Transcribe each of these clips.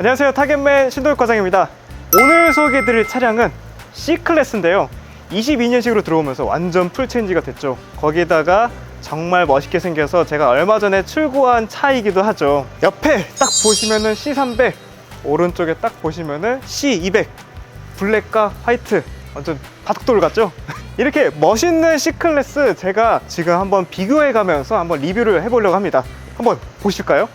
안녕하세요. 타겟맨 신도혁과장입니다. 오늘 소개해드릴 차량은 C클래스인데요. 22년식으로 들어오면서 완전 풀체인지가 됐죠. 거기에다가 정말 멋있게 생겨서 제가 얼마 전에 출고한 차이기도 하죠. 옆에 딱 보시면은 C300 오른쪽에 딱 보시면은 C200 블랙과 화이트 완전 바둑돌 같죠? 이렇게 멋있는 C클래스 제가 지금 한번 비교해 가면서 한번 리뷰를 해보려고 합니다. 한번 보실까요?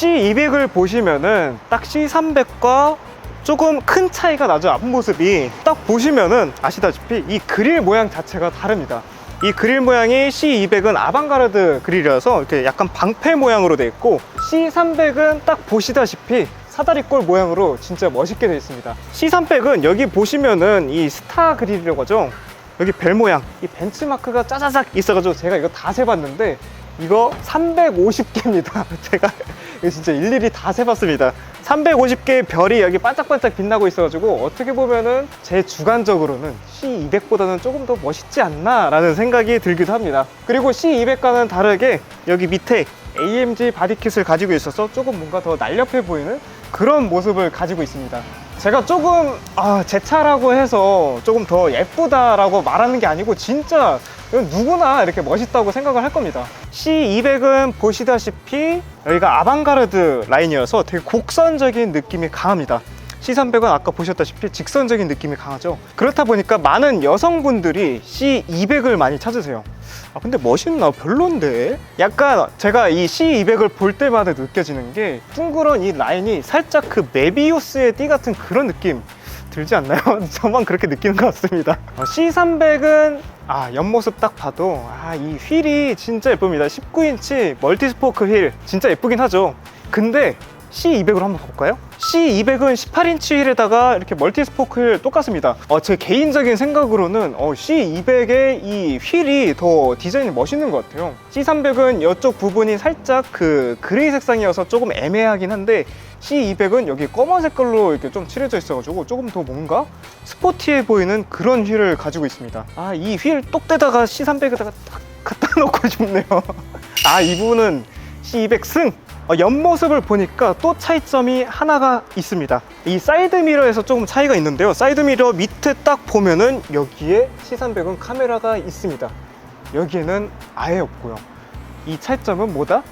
C200을 보시면은 딱 C300과 조금 큰 차이가 나죠 앞모습이. 딱 보시면은 아시다시피 이 그릴 모양 자체가 다릅니다. 이 그릴 모양이 C200은 아방가르드 그릴이라서 이렇게 약간 방패 모양으로 되어 있고 C300은 딱 보시다시피 사다리꼴 모양으로 진짜 멋있게 되어 있습니다. C300은 여기 보시면은 이 스타 그릴이라고 하죠? 여기 벨 모양 이 벤치마크가 짜자작 있어가지고 제가 이거 다 세봤는데 이거 350개입니다. 제가 진짜 일일이 다 세봤습니다. 350개의 별이 여기 반짝반짝 빛나고 있어가지고 어떻게 보면은 제 주관적으로는 C200보다는 조금 더 멋있지 않나 라는 생각이 들기도 합니다. 그리고 C200과는 다르게 여기 밑에 AMG 바디킷을 가지고 있어서 조금 뭔가 더 날렵해 보이는 그런 모습을 가지고 있습니다. 제가 조금 아, 제 차라고 해서 조금 더 예쁘다라고 말하는 게 아니고 진짜 누구나 이렇게 멋있다고 생각을 할 겁니다. C200은 보시다시피 여기가 아방가르드 라인이어서 되게 곡선적인 느낌이 강합니다. C300은 아까 보셨다시피 직선적인 느낌이 강하죠. 그렇다 보니까 많은 여성분들이 C200을 많이 찾으세요. 아 근데 멋있나? 별론데? 약간 제가 이 C200을 볼 때마다 느껴지는 게 둥그런 이 라인이 살짝 그 메비우스의 띠 같은 그런 느낌 들지 않나요? 저만 그렇게 느끼는 것 같습니다. 어, C300은 아 옆모습 딱 봐도 아 이 휠이 진짜 예쁩니다 19인치 멀티스포크 휠 진짜 예쁘긴 하죠 근데 C200으로 한번 볼까요? C200은 18인치 휠에다가 이렇게 멀티스포크 휠 똑같습니다. 어, 제 개인적인 생각으로는 어, C200의 이 휠이 더 디자인이 멋있는 것 같아요. C300은 이쪽 부분이 살짝 그 그레이 색상이어서 조금 애매하긴 한데 C200은 여기 검은 색깔로 이렇게 좀 칠해져 있어가지고 조금 더 뭔가 스포티해 보이는 그런 휠을 가지고 있습니다. 아, 이 휠 똑대다가 C300에다가 딱 갖다 놓고 싶네요. 아, 이 부분은 C200 승! 어, 옆모습을 보니까 또 차이점이 하나가 있습니다. 이 사이드 미러에서 조금 차이가 있는데요. 사이드 미러 밑에 딱 보면은 여기에 C300은 카메라가 있습니다. 여기에는 아예 없고요. 이 차이점은 뭐다?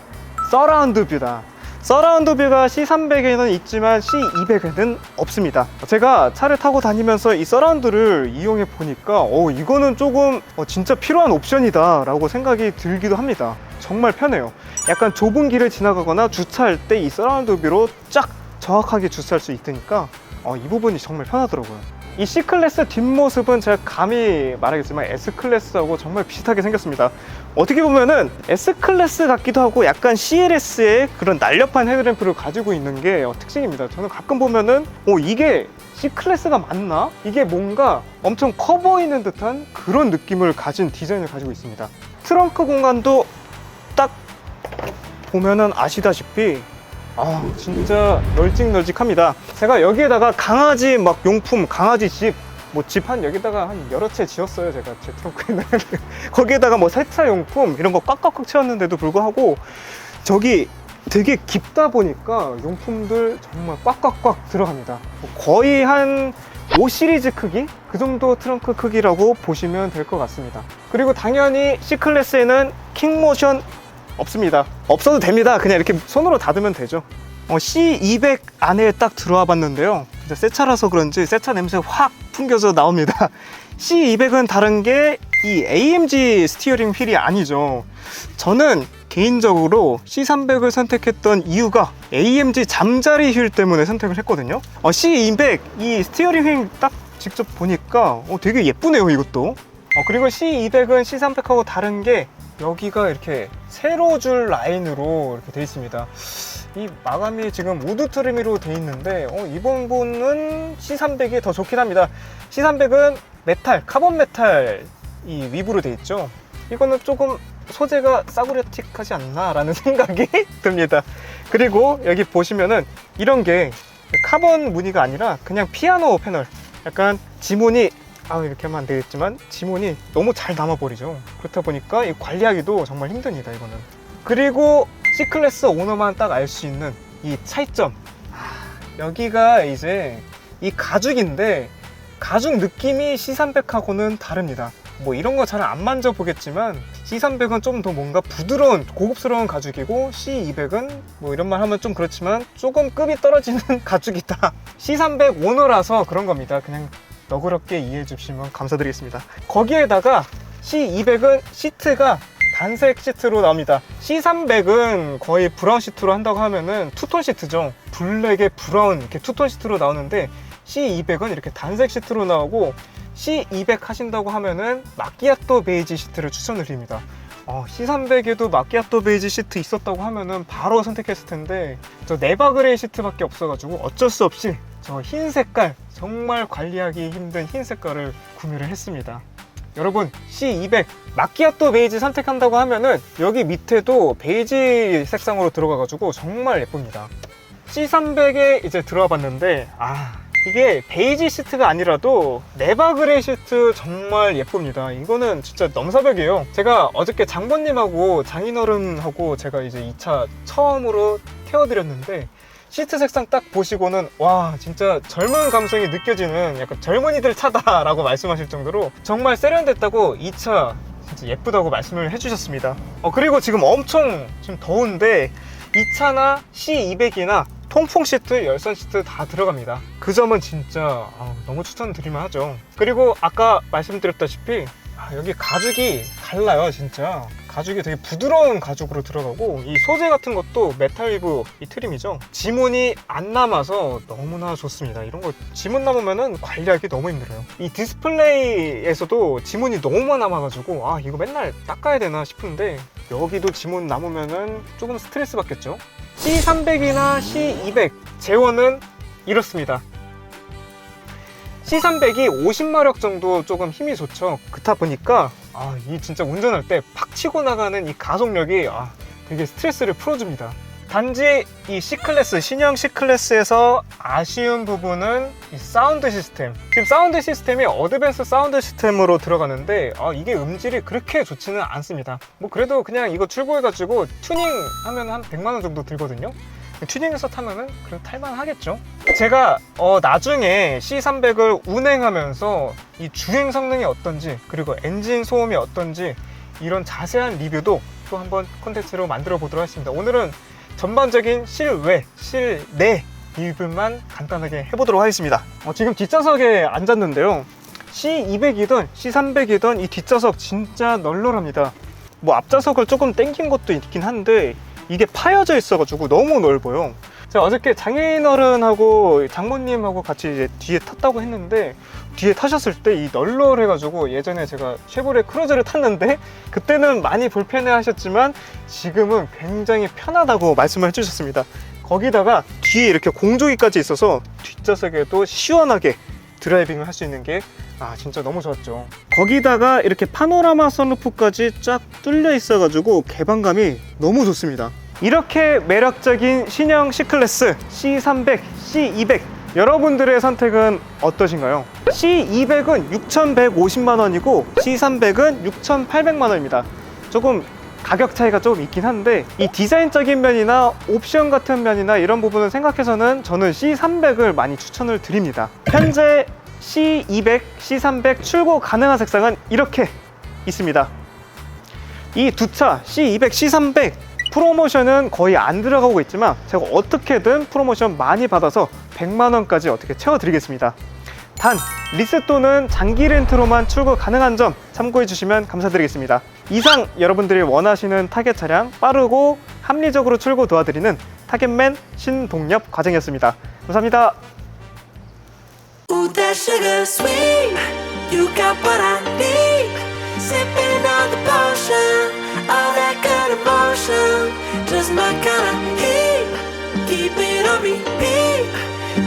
서라운드 뷰다. 서라운드 뷰가 C300에는 있지만 C200에는 없습니다. 제가 차를 타고 다니면서 이 서라운드를 이용해 보니까 어, 이거는 조금 어, 진짜 필요한 옵션이다 라고 생각이 들기도 합니다. 정말 편해요. 약간 좁은 길을 지나가거나 주차할 때 이 서라운드 뷰로 쫙 정확하게 주차할 수 있으니까 어, 이 부분이 정말 편하더라고요. 이 C클래스 뒷모습은 제가 감히 말하겠지만 S클래스하고 정말 비슷하게 생겼습니다. 어떻게 보면은 S클래스 같기도 하고 약간 CLS의 그런 날렵한 헤드램프를 가지고 있는 게 어, 특징입니다. 저는 가끔 보면은 어, 이게 C클래스가 맞나? 이게 뭔가 엄청 커 보이는 듯한 그런 느낌을 가진 디자인을 가지고 있습니다. 트렁크 공간도 딱 보면은 아시다시피 아 진짜 널찍널찍합니다. 제가 여기에다가 강아지 막 용품 강아지 집 뭐 집 한 여기다가 한 여러 채 지었어요 제가 제 트렁크에는. 거기에다가 뭐 세차 용품 이런 거 꽉꽉꽉 채웠는데도 불구하고 저기 되게 깊다 보니까 용품들 정말 꽉꽉꽉 들어갑니다. 거의 한 5 시리즈 크기? 그 정도 트렁크 크기라고 보시면 될 것 같습니다. 그리고 당연히 C클래스에는 킹모션 없습니다. 없어도 됩니다. 그냥 이렇게 손으로 닫으면 되죠. 어, C200 안에 딱 들어와 봤는데요. 새 차라서 그런지 새 차 냄새 확 풍겨져 나옵니다. C200은 다른 게 이 AMG 스티어링 휠이 아니죠. 저는 개인적으로 C300을 선택했던 이유가 AMG 잠자리 휠 때문에 선택을 했거든요. 어, C200 이 스티어링 휠 딱 직접 보니까 어, 되게 예쁘네요, 이것도. 어, 그리고 C200은 C300하고 다른 게 여기가 이렇게 세로 줄 라인으로 이렇게 되어 있습니다. 이 마감이 지금 우드 트림으로 되어 있는데 어, 이번 분은 C300이 더 좋긴 합니다. C300은 메탈, 카본 메탈 이 위부로 되어 있죠. 이거는 조금 소재가 싸구려틱하지 않나라는 생각이 듭니다. 그리고 여기 보시면은 이런 게 카본 무늬가 아니라 그냥 피아노 패널. 약간 지문이 아 이렇게 하면 안 되겠지만 지문이 너무 잘 남아버리죠. 그렇다 보니까 이 관리하기도 정말 힘듭니다. 이거는. 그리고 C클래스 오너만 딱 알 수 있는 이 차이점. 아, 여기가 이제 이 가죽인데 가죽 느낌이 C300하고는 다릅니다. 뭐 이런 거 잘 안 만져보겠지만 C300은 좀 더 뭔가 부드러운 고급스러운 가죽이고 C200은 뭐 이런 말 하면 좀 그렇지만 조금 급이 떨어지는 가죽이다. C300 오너라서 그런 겁니다. 그냥 너그럽게 이해해 주시면 감사드리겠습니다. 거기에다가 C200은 시트가 단색 시트로 나옵니다. C300은 거의 브라운 시트로 한다고 하면은 투톤 시트죠. 블랙에 브라운 이렇게 투톤 시트로 나오는데 C200은 이렇게 단색 시트로 나오고 C200 하신다고 하면은 마끼아또 베이지 시트를 추천을 드립니다. 어, C300에도 마끼아또 베이지 시트 있었다고 하면은 바로 선택했을 텐데 저 네바 그레이 시트밖에 없어가지고 어쩔 수 없이 저 흰 색깔 정말 관리하기 힘든 흰 색깔을 구매를 했습니다. 여러분 C200 마끼아또 베이지 선택한다고 하면은 여기 밑에도 베이지 색상으로 들어가가지고 정말 예쁩니다. C300에 이제 들어와 봤는데 아 이게 베이지 시트가 아니라도 네바 그레이 시트 정말 예쁩니다. 이거는 진짜 넘사벽이에요. 제가 어저께 장모님하고 장인어른하고 제가 이제 2차 처음으로 태워드렸는데 시트 색상 딱 보시고는 와 진짜 젊은 감성이 느껴지는 약간 젊은이들 차다 라고 말씀하실 정도로 정말 세련됐다고 2차 진짜 예쁘다고 말씀을 해주셨습니다. 어 그리고 지금 엄청 지금 더운데 2차나 C200이나 통풍 시트, 열선 시트 다 들어갑니다. 그 점은 진짜 아, 너무 추천드릴만 하죠. 그리고 아까 말씀드렸다시피 아, 여기 가죽이 달라요, 진짜. 가죽이 되게 부드러운 가죽으로 들어가고 이 소재 같은 것도 메탈 위브 이 트림이죠. 지문이 안 남아서 너무나 좋습니다. 이런 거 지문 남으면은 관리하기 너무 힘들어요. 이 디스플레이에서도 지문이 너무 남아가지고 아 이거 맨날 닦아야 되나 싶은데 여기도 지문 남으면은 조금 스트레스 받겠죠. C300이나 C200 제원은 이렇습니다. C300이 50마력 정도 조금 힘이 좋죠. 그렇다 보니까 아, 이 진짜 운전할 때 팍 치고 나가는 이 가속력이 아, 되게 스트레스를 풀어줍니다. 단지 이 C클래스, 신형 C클래스에서 아쉬운 부분은 이 사운드 시스템. 지금 사운드 시스템이 어드밴스 사운드 시스템으로 들어가는데 아, 이게 음질이 그렇게 좋지는 않습니다. 뭐 그래도 그냥 이거 출고해가지고 튜닝 하면 한 100만원 정도 들거든요. 튜닝해서 타면은 그래도 탈만 하겠죠. 제가 어, 나중에 C300을 운행하면서 이 주행 성능이 어떤지 그리고 엔진 소음이 어떤지 이런 자세한 리뷰도 또 한번 콘텐츠로 만들어 보도록 하겠습니다. 오늘은 전반적인 실외, 실내 리뷰만 간단하게 해보도록 하겠습니다. 어, 지금 뒷좌석에 앉았는데요. C200이든 C300이든 이 뒷좌석 진짜 널널합니다. 뭐 앞좌석을 조금 당긴 것도 있긴 한데 이게 파여져 있어가지고 너무 넓어요. 제가 어저께 장인어른하고 장모님하고 같이 이제 뒤에 탔다고 했는데 뒤에 타셨을 때 이 널널해가지고 예전에 제가 쉐보레 크루즈를 탔는데 그때는 많이 불편해 하셨지만 지금은 굉장히 편하다고 말씀을 해주셨습니다. 거기다가 뒤에 이렇게 공조기까지 있어서 뒷좌석에도 시원하게 드라이빙을 할 수 있는 게 아 진짜 너무 좋았죠 거기다가 이렇게 파노라마 선루프까지 쫙 뚫려 있어 가지고 개방감이 너무 좋습니다 이렇게 매력적인 신형 C클래스 C300, C200 여러분들의 선택은 어떠신가요? C200은 6,150만 원이고 C300은 6,800만 원입니다. 조금 가격 차이가 조금 있긴 한데 이 디자인적인 면이나 옵션 같은 면이나 이런 부분을 생각해서는 저는 C300을 많이 추천을 드립니다. 현재 C200, C300 출고 가능한 색상은 이렇게 있습니다. 이 두 차 C200, C300 프로모션은 거의 안 들어가고 있지만 제가 어떻게든 프로모션 많이 받아서 100만 원까지 어떻게 채워드리겠습니다 단 리셋 또는 장기 렌트로만 출고 가능한 점 참고해 주시면 감사드리겠습니다 이상 여러분들이 원하시는 타겟 차량 빠르고 합리적으로 출고 도와드리는 타겟맨 신동엽 과정이었습니다. 감사합니다. Sipping on the potion. Just my kind of heat. Keep it on repeat.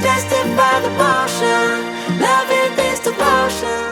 Tested by the motion. Loving this devotion.